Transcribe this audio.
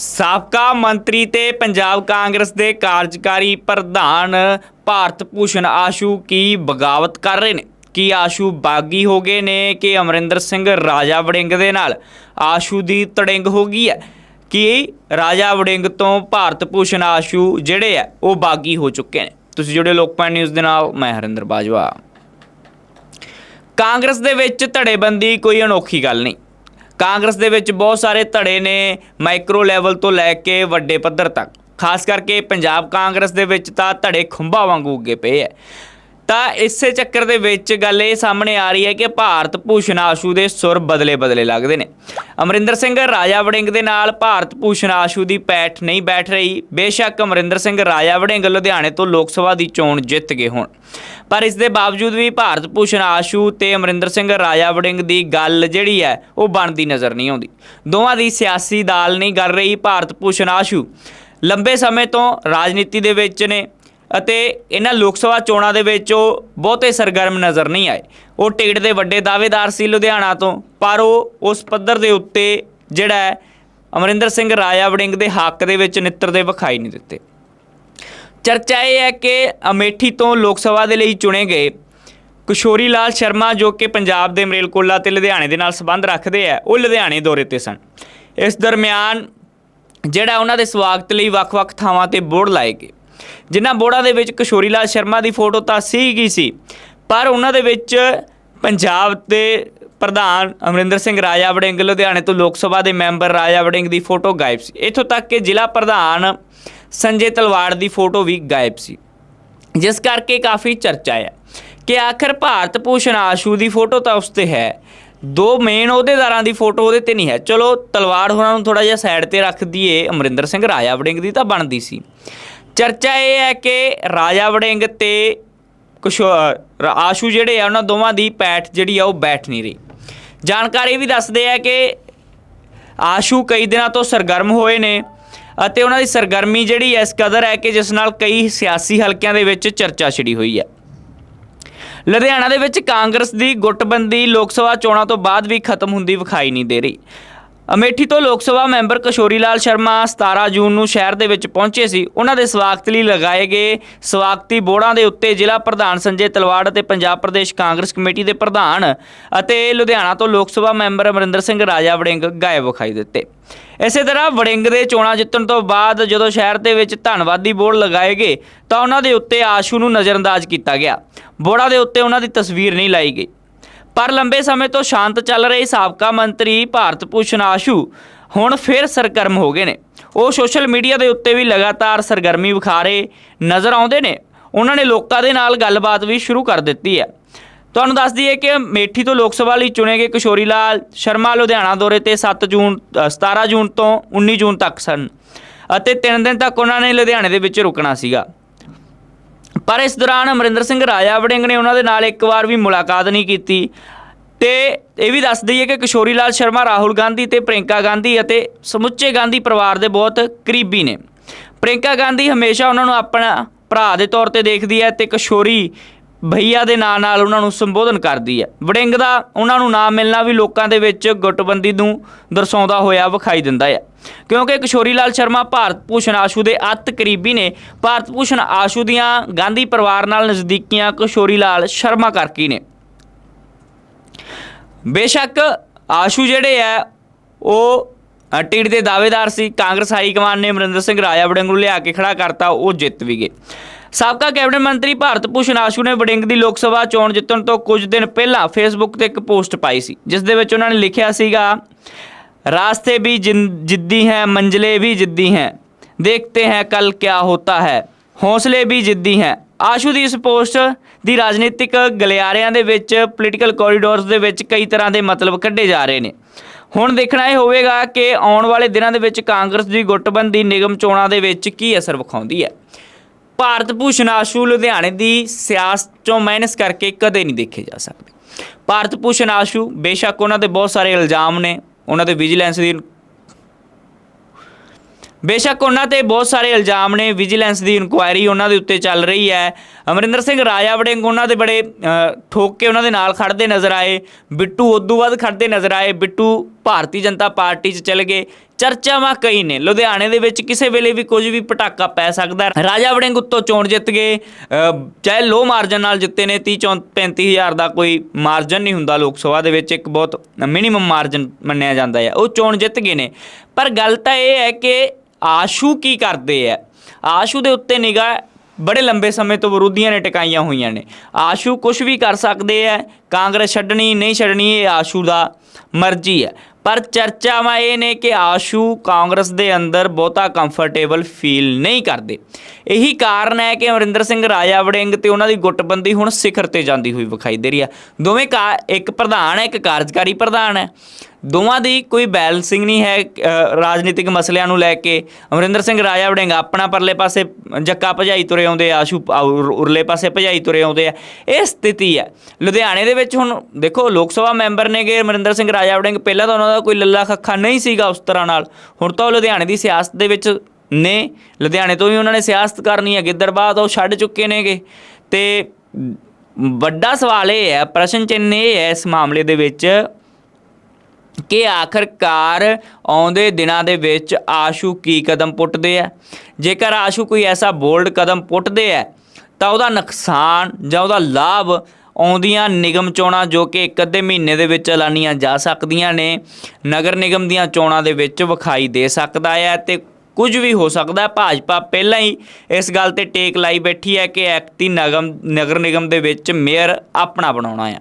ਸਾਬਕਾ ਮੰਤਰੀ ਤੇ ਪੰਜਾਬ ਕਾਂਗਰਸ ਦੇ ਕਾਰਜਕਾਰੀ ਪ੍ਰਧਾਨ ਭਾਰਤ ਭੂਸ਼ਣ ਆਸ਼ੂ ਕੀ ਬਗਾਵਤ ਕਰ ਰਹੇ ਨੇ? ਕੀ ਆਸ਼ੂ ਬਾਗੀ ਹੋ ਗਏ ਨੇ ਕਿ ਅਮਰਿੰਦਰ ਸਿੰਘ ਰਾਜਾ ਵੜਿੰਗ ਦੇ ਨਾਲ ਆਸ਼ੂ ਦੀ ਤੜਿੰਗ ਹੋ ਗਈ ਹੈ? ਕਿ ਰਾਜਾ ਵੜਿੰਗ ਤੋਂ ਭਾਰਤ ਭੂਸ਼ਣ ਆਸ਼ੂ ਜਿਹੜੇ ਆ ਉਹ ਬਾਗੀ ਹੋ ਚੁੱਕੇ ਨੇ? ਤੁਸੀਂ ਜੁੜੇ ਲੋਕਪਾਲ ਨਿਊਜ਼ ਦੇ ਨਾਲ, ਮੈਂ ਹਰਿੰਦਰ ਬਾਜਵਾ। ਕਾਂਗਰਸ ਦੇ ਵਿੱਚ ਧੜੇਬੰਦੀ ਕੋਈ ਅਨੋਖੀ ਗੱਲ ਨਹੀਂ। ਕਾਂਗਰਸ ਦੇ ਵਿੱਚ ਬਹੁਤ ਸਾਰੇ ਧੜੇ ਨੇ ਮਾਈਕਰੋ ਲੈਵਲ ਤੋਂ ਲੈ ਕੇ ਵੱਡੇ ਪੱਧਰ ਤੱਕ। ਖਾਸ ਕਰਕੇ ਪੰਜਾਬ ਕਾਂਗਰਸ ਦੇ ਵਿੱਚ ਤਾਂ ਧੜੇ ਖੁੰਭਾ ਵਾਂਗੂ ਉੱਗੇ ਪਏ ਐ। ਤਾਂ ਇਸੇ ਚੱਕਰ ਦੇ ਵਿੱਚ ਗੱਲ ਇਹ ਸਾਹਮਣੇ ਆ ਰਹੀ ਹੈ ਕਿ ਭਾਰਤ ਭੂਸ਼ਣ ਆਸ਼ੂ ਦੇ ਸੁਰ ਬਦਲੇ ਬਦਲੇ ਲੱਗਦੇ ਨੇ। ਅਮਰਿੰਦਰ ਸਿੰਘ ਰਾਜਾ ਵੜਿੰਗ ਦੇ ਨਾਲ ਭਾਰਤ ਭੂਸ਼ਣ ਆਸ਼ੂ ਦੀ ਪੈਠ ਨਹੀਂ ਬੈਠ ਰਹੀ। ਬੇਸ਼ੱਕ ਅਮਰਿੰਦਰ ਸਿੰਘ ਰਾਜਾ ਵੜਿੰਗ ਲੁਧਿਆਣੇ ਤੋਂ ਲੋਕ ਸਭਾ ਦੀ ਚੋਣ ਜਿੱਤ ਗਏ ਹੋਣ। ਪਰ ਇਸ ਦੇ ਬਾਵਜੂਦ ਵੀ ਭਾਰਤ ਭੂਸ਼ਣ ਆਸ਼ੂ ਤੇ ਅਮਰਿੰਦਰ ਸਿੰਘ ਰਾਜਾ ਵੜਿੰਗ ਦੀ ਗੱਲ ਜਿਹੜੀ ਹੈ, ਉਹ ਬਣਦੀ ਨਜ਼ਰ ਨਹੀਂ ਆਉਂਦੀ। ਦੋਵਾਂ ਦੀ ਸਿਆਸੀ ਦਾਲ ਨਹੀਂ ਕਰ ਰਹੀ ਭਾਰਤ ਭੂਸ਼ਣ ਆਸ਼ੂ। ਲੰਬੇ ਸਮੇਂ ਤੋਂ ਰਾਜਨੀਤੀ ਦੇ ਵਿੱਚ ਨੇ। ਅਤੇ ਇਹਨਾਂ ਲੋਕ ਸਭਾ ਚੋਣਾਂ ਦੇ ਵਿੱਚ ਉਹ ਬਹੁਤੇ ਸਰਗਰਮ ਨਜ਼ਰ ਨਹੀਂ ਆਏ। ਉਹ ਟਿਕਟ ਦੇ ਵੱਡੇ ਦਾਅਵੇਦਾਰ ਸੀ ਲੁਧਿਆਣਾ ਤੋਂ, ਪਰ ਉਹ ਉਸ ਪੱਧਰ ਦੇ ਉੱਤੇ ਜਿਹੜਾ ਅਮਰਿੰਦਰ ਸਿੰਘ ਰਾਜਾ ਵੜਿੰਗ ਦੇ ਹੱਕ ਦੇ ਵਿੱਚ ਨਿੱਤਰਦੇ ਵਿਖਾਈ ਨਹੀਂ ਦਿੱਤੇ। ਚਰਚਾ ਇਹ ਹੈ ਕਿ ਅਮੇਠੀ ਤੋਂ ਲੋਕ ਸਭਾ ਦੇ ਲਈ ਚੁਣੇ ਗਏ ਕਿਸ਼ੋਰੀ ਲਾਲ ਸ਼ਰਮਾ ਜੋ ਕਿ ਪੰਜਾਬ ਦੇ ਮਰੇਲਕੋਲਾ ਤੇ ਲੁਧਿਆਣੇ ਦੇ ਨਾਲ ਸੰਬੰਧ ਰੱਖਦੇ ਆ, ਉਹ ਲੁਧਿਆਣੇ ਦੌਰੇ ਤੇ ਸਨ। ਇਸ ਦਰਮਿਆਨ ਜਿਹੜਾ ਉਹਨਾਂ ਦੇ ਸਵਾਗਤ ਲਈ ਵੱਖ-ਵੱਖ ਥਾਵਾਂ ਤੇ ਬੋਰਡ ਲਾਏ ਗਏ। ਜਿਨ੍ਹਾਂ ਬੋਰਡਾਂ ਦੇ ਵਿੱਚ ਕਿਸ਼ੋਰੀ ਲਾਲ ਸ਼ਰਮਾ ਦੀ ਫੋਟੋ ਤਾਂ ਸੀਗੀ ਸੀ। ਪਰ ਉਹਨਾਂ ਦੇ ਵਿੱਚ ਪੰਜਾਬ ਦੇ ਪ੍ਰਧਾਨ ਅਮਰਿੰਦਰ ਸਿੰਘ ਰਾਜਾ ਵੜਿੰਗ ਲੁਧਿਆਣੇ ਤੋਂ ਲੋਕ ਸਭਾ ਦੇ ਮੈਂਬਰ ਰਾਜਾ ਵੜਿੰਗ ਦੀ ਫੋਟੋ ਗਾਇਬ ਸੀ। ਇੱਥੋਂ ਤੱਕ ਕਿ ਜ਼ਿਲ੍ਹਾ ਪ੍ਰਧਾਨ ਸੰਜੇ ਤਲਵਾੜ ਦੀ ਫੋਟੋ ਵੀ ਗਾਇਬ ਸੀ। ਜਿਸ ਕਰਕੇ ਕਾਫੀ ਚਰਚਾ ਹੈ ਕਿ ਆਖਰ ਭਾਰਤ ਭੂਸ਼ਣ ਆਸ਼ੂ ਦੀ ਫੋਟੋ ਤਾਂ ਉਸ ਤੇ ਹੈ। ਦੋ ਮੇਨ ਅਹੁਦੇਦਾਰਾਂ ਦੀ ਫੋਟੋ ਉਹਦੇ ਤੇ ਨਹੀਂ ਹੈ। ਚਲੋ, ਤਲਵਾੜ ਹੋਰਾਂ ਨੂੰ ਥੋੜਾ ਜਿਹਾ ਸਾਈਡ ਤੇ ਰੱਖ ਦਈਏ। ਅਮਰਿੰਦਰ ਸਿੰਘ ਰਾਜਾ ਵੜਿੰਗ ਦੀ ਤਾਂ ਬਣਦੀ ਸੀ। ਚਰਚਾ ਇਹ ਹੈ ਕਿ ਰਾਜਾ ਵੜਿੰਗ ਤੇ ਕੁਛ ਆਸ਼ੂ ਜਿਹੜੇ ਆ, ਉਹਨਾਂ ਦੋਵਾਂ ਦੀ ਪੈਠ ਜਿਹੜੀ ਆ, ਉਹ ਬੈਠ ਨਹੀਂ ਰਹੀ। ਜਾਣਕਾਰੀ ਵੀ ਦੱਸਦੇ ਆ ਕਿ ਆਸ਼ੂ ਕਈ ਦਿਨਾਂ ਤੋਂ ਸਰਗਰਮ ਹੋਏ ਨੇ ਅਤੇ ਉਹਨਾਂ ਦੀ ਸਰਗਰਮੀ ਜਿਹੜੀ ਇਸ ਕਦਰ ਹੈ ਕਿ ਜਿਸ ਨਾਲ ਕਈ ਸਿਆਸੀ ਹਲਕਿਆਂ ਦੇ ਵਿੱਚ ਚਰਚਾ ਛਿੜੀ ਹੋਈ ਹੈ ਲੁਧਿਆਣਾ ਦੇ ਵਿੱਚ ਕਾਂਗਰਸ ਦੀ ਗੁੱਟਬੰਦੀ ਲੋਕ ਸਭਾ ਚੋਣਾਂ ਤੋਂ ਬਾਅਦ ਵੀ ਖਤਮ ਹੁੰਦੀ ਵਿਖਾਈ ਨਹੀਂ ਦੇ ਰਹੀ। ਅਮੇਠੀ ਤੋਂ ਲੋਕ ਸਭਾ ਮੈਂਬਰ ਕਿਸ਼ੋਰੀ ਲਾਲ ਸ਼ਰਮਾ 17 ਜੂਨ ਨੂੰ ਸ਼ਹਿਰ ਦੇ ਵਿੱਚ ਪਹੁੰਚੇ ਸੀ। ਉਹਨਾਂ ਦੇ ਸਵਾਗਤ ਲਈ ਲਗਾਏ ਗਏ ਸਵਾਗਤੀ ਬੋਰਡਾਂ ਦੇ ਉੱਤੇ ਜ਼ਿਲ੍ਹਾ ਪ੍ਰਧਾਨ ਸੰਜੇ ਤਲਵਾੜ ਅਤੇ ਪੰਜਾਬ ਪ੍ਰਦੇਸ਼ ਕਾਂਗਰਸ ਕਮੇਟੀ ਦੇ ਪ੍ਰਧਾਨ ਅਤੇ ਲੁਧਿਆਣਾ ਤੋਂ ਲੋਕ ਸਭਾ ਮੈਂਬਰ ਅਮਰਿੰਦਰ ਸਿੰਘ ਰਾਜਾ ਵੜਿੰਗ ਗਾਇਬ ਵਿਖਾਈ ਦਿੱਤੇ। ਇਸੇ ਤਰ੍ਹਾਂ ਵੜਿੰਗ ਦੇ ਚੋਣਾਂ ਜਿੱਤਣ ਤੋਂ ਬਾਅਦ ਜਦੋਂ ਸ਼ਹਿਰ ਦੇ ਵਿੱਚ ਧੰਨਵਾਦੀ ਬੋਰਡ ਲਗਾਏ ਗਏ ਤਾਂ ਉਹਨਾਂ ਦੇ ਉੱਤੇ ਆਸ਼ੂ ਨੂੰ ਨਜ਼ਰਅੰਦਾਜ਼ ਕੀਤਾ ਗਿਆ। ਬੋਰਡਾਂ ਦੇ ਉੱਤੇ ਉਹਨਾਂ ਦੀ ਤਸਵੀਰ ਨਹੀਂ ਲਾਈ ਗਈ। ਪਰ ਲੰਬੇ ਸਮੇਂ ਤੋਂ ਸ਼ਾਂਤ ਚੱਲ ਰਹੇ ਸਾਬਕਾ ਮੰਤਰੀ ਭਾਰਤ ਭੂਸ਼ਣ ਆਸ਼ੂ ਹੁਣ ਫਿਰ ਸਰਗਰਮ ਹੋ ਗਏ ਨੇ। ਉਹ ਸੋਸ਼ਲ ਮੀਡੀਆ ਦੇ ਉੱਤੇ ਵੀ ਲਗਾਤਾਰ ਸਰਗਰਮੀ ਵਿਖਾ ਰਹੇ ਨਜ਼ਰ ਆਉਂਦੇ ਨੇ। ਉਹਨਾਂ ਨੇ ਲੋਕਾਂ ਦੇ ਨਾਲ ਗੱਲਬਾਤ ਵੀ ਸ਼ੁਰੂ ਕਰ ਦਿੱਤੀ ਹੈ। ਤੁਹਾਨੂੰ ਦੱਸ ਦਈਏ ਕਿ ਮੇਠੀ ਤੋਂ ਲੋਕ ਸਭਾ ਲਈ ਚੁਣੇ ਗਏ ਕਿਸ਼ੋਰੀ ਲਾਲ ਸ਼ਰਮਾ ਲੁਧਿਆਣਾ ਦੌਰੇ ਤੇ 7 ਜੂਨ ਅ, 17 ਜੂਨ ਤੋਂ 19 ਜੂਨ ਤੱਕ ਸਨ ਅਤੇ 3 ਦਿਨ ਤੱਕ ਉਹਨਾਂ ਨੇ ਲੁਧਿਆਣੇ ਦੇ ਵਿੱਚ ਰੁਕਣਾ ਸੀਗਾ। ਪਰ ਇਸ ਦੌਰਾਨ ਅਮਰਿੰਦਰ ਸਿੰਘ ਰਾਜਾ ਵੜਿੰਗ ਨੇ ਉਹਨਾਂ ਦੇ ਨਾਲ ਇੱਕ ਵਾਰ ਵੀ ਮੁਲਾਕਾਤ ਨਹੀਂ ਕੀਤੀ। ਤੇ ਇਹ ਵੀ ਦੱਸ ਦਈਏ ਕਿ ਕਿਸ਼ੋਰੀ ਲਾਲ ਸ਼ਰਮਾ, ਰਾਹੁਲ ਗਾਂਧੀ ਤੇ ਪ੍ਰਿੰਕਾ ਗਾਂਧੀ ਅਤੇ ਸਮੁੱਚੇ ਗਾਂਧੀ ਪਰਿਵਾਰ ਦੇ ਬਹੁਤ ਕਰੀਬੀ ਨੇ। ਪ੍ਰਿੰਕਾ ਗਾਂਧੀ ਹਮੇਸ਼ਾ ਉਹਨਾਂ ਨੂੰ ਆਪਣਾ ਭਰਾ ਦੇ ਤੌਰ ਤੇ ਦੇਖਦੀ ਹੈ ਤੇ ਕਿਸ਼ੋਰੀ ਭਈਆ ਦੇ ਨਾਂ ਨਾਲ ਉਹਨਾਂ ਨੂੰ ਸੰਬੋਧਨ ਕਰਦੀ ਹੈ। ਵੜਿੰਗ ਦਾ ਉਹਨਾਂ ਨੂੰ ਨਾਮ ਮਿਲਣਾ ਵੀ ਲੋਕਾਂ ਦੇ ਵਿੱਚ ਗੁੱਟਬੰਦੀ ਨੂੰ ਦਰਸਾਉਂਦਾ ਹੋਇਆ ਵਿਖਾਈ ਦਿੰਦਾ ਹੈ। ਕਿਉਂਕਿ ਕਿਸ਼ੋਰੀ ਲਾਲ ਸ਼ਰਮਾ ਭਾਰਤ ਭੂਸ਼ਣ ਆਸ਼ੂ ਦੇ ਅਤ ਕਰੀਬੀ ਨੇ ਭਾਰਤ ਭੂਸ਼ਣ ਆਸ਼ੂ ਦੀਆਂ ਗਾਂਧੀ ਪਰਿਵਾਰ ਨਾਲ ਨਜ਼ਦੀਕੀਆਂ ਕਿਸ਼ੋਰੀ ਲਾਲ ਸ਼ਰਮਾ ਕਰਕੇ ਨੇ। ਬੇਸ਼ੱਕ ਆਸ਼ੂ ਜਿਹੜੇ ਆ ਉਹ ਅ, ਟਿਕਟ ਦੇ ਦਾਅਵੇਦਾਰ ਸੀ। ਕਾਂਗਰਸ ਹਾਈ ਕਮਾਨ ਨੇ ਅਮਰਿੰਦਰ ਸਿੰਘ ਰਾਜਾ ਵੜਿੰਗ ਨੂੰ ਲਿਆ ਕੇ ਖੜਾ ਕਰਤਾ ਉਹ ਜਿੱਤ ਵੀ ਗਏ। ਸਾਬਕਾ ਕੈਬਨਿਟ ਮੰਤਰੀ ਭਾਰਤ ਭੂਸ਼ਣ ਆਸ਼ੂ ਨੇ ਵੜਿੰਗ ਦੀ ਲੋਕ ਸਭਾ ਚੋਣ ਜਿੱਤਣ ਤੋਂ ਕੁਝ ਦਿਨ ਪਹਿਲਾਂ ਫੇਸਬੁੱਕ ਤੇ ਇੱਕ ਪੋਸਟ ਪਾਈ ਸੀ, ਜਿਸ ਦੇ ਵਿੱਚ ਉਹਨਾਂ ਨੇ ਲਿਖਿਆ ਸੀਗਾ, ਰਾਸਤੇ ਵੀ ਜਿੱਦੀ ਹੈ, ਮੰਜ਼ਲੇ ਵੀ ਜਿੱਦੀ ਹੈ, ਦੇਖਤੇ ਹੈ ਕੱਲ ਕਿਆ ਹੋਤਾ ਹੈ, ਹੌਸਲੇ ਵੀ ਜਿੱਦੀ ਹੈ। ਆਸ਼ੂ ਦੀ ਇਸ ਪੋਸਟ ਦੀ ਰਾਜਨੀਤਿਕ ਗਲਿਆਰਿਆਂ ਦੇ ਵਿੱਚ, ਪੋਲੀਟੀਕਲ ਕੋਰੀਡੋਰਸ ਦੇ ਵਿੱਚ ਕਈ ਤਰ੍ਹਾਂ ਦੇ ਮਤਲਬ ਕੱਢੇ ਜਾ ਰਹੇ ਨੇ। ਹੁਣ ਦੇਖਣਾ ਇਹ ਹੋਵੇਗਾ ਕਿ ਆਉਣ ਵਾਲੇ ਦਿਨਾਂ ਦੇ ਵਿੱਚ ਕਾਂਗਰਸ ਦੀ ਗੁੱਟਬੰਦੀ ਨਿਗਮ ਚੋਣਾਂ ਦੇ ਵਿੱਚ ਕੀ ਅਸਰ ਵਿਖਾਉਂਦੀ ਹੈ। ਭਾਰਤ ਭੂਸ਼ਣ ਆਸ਼ੂ ਲੁਧਿਆਣੇ ਦੀ ਸਿਆਸਤ ਚੋਂ ਮਾਈਨਸ ਕਰਕੇ ਕਦੇ ਨਹੀਂ ਦੇਖੇ ਜਾ ਸਕਦੇ। ਭਾਰਤ ਭੂਸ਼ਣ ਆਸ਼ੂ ਬੇਸ਼ੱਕ ਉਹਨਾਂ ਤੇ ਬਹੁਤ ਸਾਰੇ ਇਲਜ਼ਾਮ ਨੇ ਉਹਨਾਂ ਤੇ ਵਿਜੀਲੈਂਸ ਦੀ ਬੇਸ਼ੱਕ ਉਹਨਾਂ ਤੇ ਬਹੁਤ ਸਾਰੇ ਇਲਜ਼ਾਮ ਨੇ ਵਿਜੀਲੈਂਸ ਦੀ ਇਨਕੁਆਇਰੀ ਉਹਨਾਂ ਦੇ ਉੱਤੇ ਚੱਲ ਰਹੀ ਹੈ। ਅਮਰਿੰਦਰ ਸਿੰਘ ਰਾਜਾ ਵੜਿੰਗ ਉਹਨਾਂ ਦੇ ਬੜੇ ਅ, ਠੋਕ ਕੇ ਉਹਨਾਂ ਦੇ ਨਾਲ ਖੜਦੇ ਨਜ਼ਰ ਆਏ ਬਿੱਟੂ ਉਦੋਂ ਵੱਧ ਖੜਦੇ ਨਜ਼ਰ ਆਏ ਬਿੱਟੂ ਭਾਰਤੀ ਜਨਤਾ ਪਾਰਟੀ 'ਚ ਚਲੇ ਗਏ। ਚਰਚਾਵਾਂ ਕਈ ਨੇ। ਲੁਧਿਆਣੇ ਦੇ ਵਿੱਚ ਕਿਸੇ ਵੇਲੇ ਵੀ ਕੁਝ ਵੀ ਪਟਾਕਾ ਪੈ ਸਕਦਾ ਰਾਜਾ ਵੜਿੰਗ ਉੱਤੋਂ ਚੋਣ ਜਿੱਤ ਗਏ। ਚਾਹੇ ਲੋ ਮਾਰਜਨ ਨਾਲ ਜਿੱਤੇ ਨੇ 30 ਚੌਂ- 35 ਹਜ਼ਾਰ ਦਾ ਕੋਈ ਮਾਰਜਨ ਨਹੀਂ ਹੁੰਦਾ ਲੋਕ ਸਭਾ ਦੇ ਵਿੱਚ। ਇੱਕ ਬਹੁਤ ਮਿਨੀਮਮ ਮਾਰਜਨ ਮੰਨਿਆ ਜਾਂਦਾ ਹੈ। ਉਹ ਚੋਣ ਜਿੱਤ ਗਏ ਨੇ। ਪਰ ਗੱਲ ਤਾਂ ਇਹ ਹੈ ਕਿ ਆਸ਼ੂ ਕੀ ਕਰਦੇ ਆ ਆਸ਼ੂ ਦੇ ਉੱਤੇ ਨਿਗਾਹ ਬੜੇ ਲੰਬੇ ਸਮੇਂ ਤੋਂ ਵਿਰੋਧੀਆਂ ਨੇ ਟਿਕਾਈਆਂ ਹੋਈਆਂ ਨੇ। ਆਸ਼ੂ ਕੁਝ ਵੀ ਕਰ ਸਕਦੇ ਆ ਕਾਂਗਰਸ ਛੱਡਣੀ, ਨਹੀਂ ਛੱਡਣੀ, ਇਹ ਆਸ਼ੂ ਦਾ ਮਰਜ਼ੀ ਹੈ ਪਰ ਚਰਚਾਵਾਂ ਇਹ ਨੇ ਕਿ ਆਸ਼ੂ ਕਾਂਗਰਸ ਦੇ ਅੰਦਰ ਬਹੁਤਾ ਕੰਫਰਟੇਬਲ ਫੀਲ ਨਹੀਂ ਕਰਦੇ। ਇਹੀ ਕਾਰਨ ਹੈ ਕਿ ਅਮਰਿੰਦਰ ਸਿੰਘ ਰਾਜਾ ਵੜਿੰਗ ਤੇ ਉਹਨਾਂ ਦੀ ਗੁੱਟਬੰਦੀ ਹੁਣ ਸਿਖਰ ਤੇ ਜਾਂਦੀ ਹੋਈ ਵਿਖਾਈ ਦੇ ਰਹੀ ਹੈ ਦੋਵੇਂ ਕਾ- ਇੱਕ ਪ੍ਰਧਾਨ ਹੈ ਇੱਕ ਕਾਰਜਕਾਰੀ ਪ੍ਰਧਾਨ ਹੈ ਦੋਵਾਂ ਦੀ ਕੋਈ ਬੈਲੈਂਸਿੰਗ ਨਹੀਂ ਹੈ ਰਾਜਨੀਤਿਕ ਮਸਲਿਆਂ ਨੂੰ ਲੈ ਕੇ। ਅਮਰਿੰਦਰ ਸਿੰਘ ਰਾਜਾ ਵੜਿੰਗ ਆਪਣਾ ਪਰਲੇ ਪਾਸੇ ਜੱਕਾ ਭਜਾਈ ਤੁਰੇ ਆਉਂਦੇ ਆਸ਼ੂ ਉਰਲੇ ਪਾਸੇ ਭਜਾਈ ਤੁਰੇ ਆਉਂਦੇ ਆ। ਇਹ ਸਥਿਤੀ ਹੈ। ਲੁਧਿਆਣੇ ਦੇ ਵਿੱਚ ਹੁਣ ਦੇਖੋ, ਲੋਕ ਸਭਾ ਮੈਂਬਰ ਨੇਗੇ ਅਮਰਿੰਦਰ ਸਿੰਘ ਰਾਜਾ ਵੜਿੰਗ। ਪਹਿਲਾਂ ਤਾਂ ਉਹਨਾਂ ਦਾ ਕੋਈ ਲੱਲਾ ਖੱਖਾ ਨਹੀਂ ਸੀਗਾ ਉਸ ਤਰ੍ਹਾਂ ਨਾਲ। ਹੁਣ ਤਾਂ ਉਹ ਲੁਧਿਆਣੇ ਦੀ ਸਿਆਸਤ ਦੇ ਵਿੱਚ ਨੇ। ਲੁਧਿਆਣੇ ਤੋਂ ਵੀ ਉਹਨਾਂ ਨੇ ਸਿਆਸਤ ਕਰਨੀ ਹੈ। ਗਿੱਦਰਬਾਦ ਉਹ ਛੱਡ ਚੁੱਕੇ ਨੇਗੇ। ਤੇ ਵੱਡਾ ਸਵਾਲ ਇਹ ਹੈ, ਪ੍ਰਸ਼ਨ ਚਿੰਨ੍ਹ ਇਹ ਹੈ ਇਸ ਮਾਮਲੇ ਦੇ ਵਿੱਚ ਕਿ ਆਖਰਕਾਰ ਆਉਂਦੇ ਦਿਨਾਂ ਦੇ ਵਿੱਚ ਆਸ਼ੂ ਕੀ ਕਦਮ ਪੁੱਟਦੇ ਆ? ਜੇਕਰ ਆਸ਼ੂ ਕੋਈ ਐਸਾ ਬੋਲਡ ਕਦਮ ਪੁੱਟਦੇ ਆ, ਤਾਂ ਉਹਦਾ ਨੁਕਸਾਨ ਜਾਂ ਉਹਦਾ ਲਾਭ ਆਉਂਦੀਆਂ ਨਿਗਮ ਚੋਣਾਂ ਜੋ ਕਿ ਇੱਕ ਅੱਧੇ ਮਹੀਨੇ ਦੇ ਵਿੱਚ ਐਲਾਨੀਆਂ ਜਾ ਸਕਦੀਆਂ ਨੇ, ਨਗਰ ਨਿਗਮ ਦੀਆਂ ਚੋਣਾਂ ਦੇ ਵਿੱਚ ਵਿਖਾਈ ਦੇ ਸਕਦਾ ਹੈ ਤੇ ਕੁਝ ਵੀ ਹੋ ਸਕਦਾ ਹੈ ਭਾਜਪਾ ਪਹਿਲਾਂ ਹੀ ਇਸ ਗੱਲ ਤੇ ਟੇਕ ਲਾਈ ਬੈਠੀ ਹੈ ਕਿ ਐਕਤੀ ਨਗਮ, ਨਗਰ ਨਿਗਮ ਦੇ ਵਿੱਚ ਮੇਅਰ ਆਪਣਾ ਬਣਾਉਣਾ ਹੈ